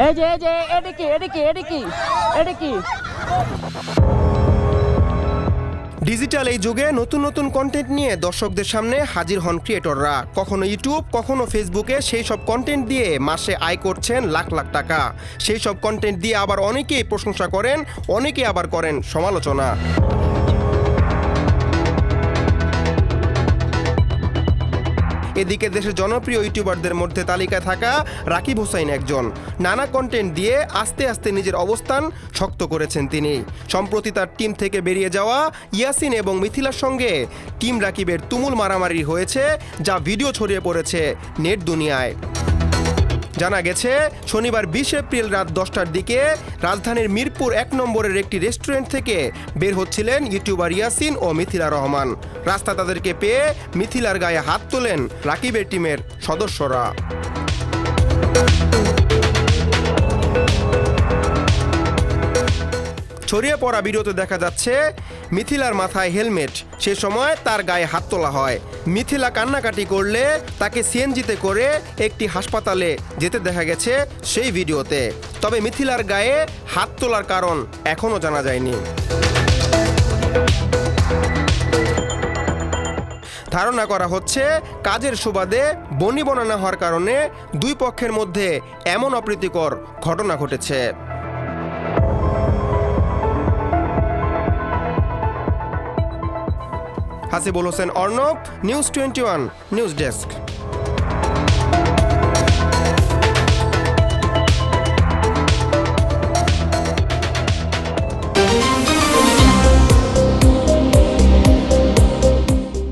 এই যে ডিজিটাল এই যুগে নতুন নতুন কন্টেন্ট নিয়ে দর্শকদের সামনে হাজির হন ক্রিয়েটররা কখনো ইউটিউব কখনো ফেসবুকে সেই সব কন্টেন্ট দিয়ে মাসে আয় করছেন লাখ লাখ টাকা। সেই সব কন্টেন্ট দিয়ে আবার অনেকেই প্রশংসা করেন অনেকে আবার করেন সমালোচনা। এদিকে দেশের জনপ্রিয় ইউটিউবারদের মধ্যে তালিকায় থাকা রাকিব হোসাইন একজন। নানা কন্টেন্ট দিয়ে আস্তে আস্তে নিজের অবস্থান শক্ত করেছেন তিনি। সম্প্রতি তার টিম থেকে বেরিয়ে যাওয়া ইয়াসিন এবং মিথিলার সঙ্গে টিম রাকিবের তুমুল মারামারি হয়েছে, যা ভিডিও ছড়িয়ে পড়েছে নেট দুনিয়ায়। জানা গেছে, শনিবার বিশ এপ্রিল রাত দশটার দিকে রাজধানীর মিরপুর এক নম্বরের একটি রেস্টুরেন্ট থেকে বের হচ্ছিলেন ইউটিউবার ইয়াসিন ও মিথিলা রহমান। রাস্তা তাদেরকে পেয়ে মিথিলার গায়ে হাত তোলেন রাকিবের টিমের সদস্যরা। ছড়িয়ে পড়া ভিডিওতে দেখা যাচ্ছে, মিথিলার মাথায় হেলমেট। সে সময় তার গায়ে হাত তোলা হয়। মিথিলা কান্নাকাটি করলে তাকে সিএনজিতে করে একটি হাসপাতালে যেতে দেখা গেছে সেই ভিডিওতে। তবে মিথিলার গায়ে হাত তোলার কারণ এখনও জানা যায়নি। ধারণা করা হচ্ছে, কাজের সুবাদে বনি বনানা হওয়ার কারণে দুই পক্ষের মধ্যে এমন অপ্রীতিকর ঘটনা ঘটেছে। Hasibul Hossain Arnab news twenty one news desk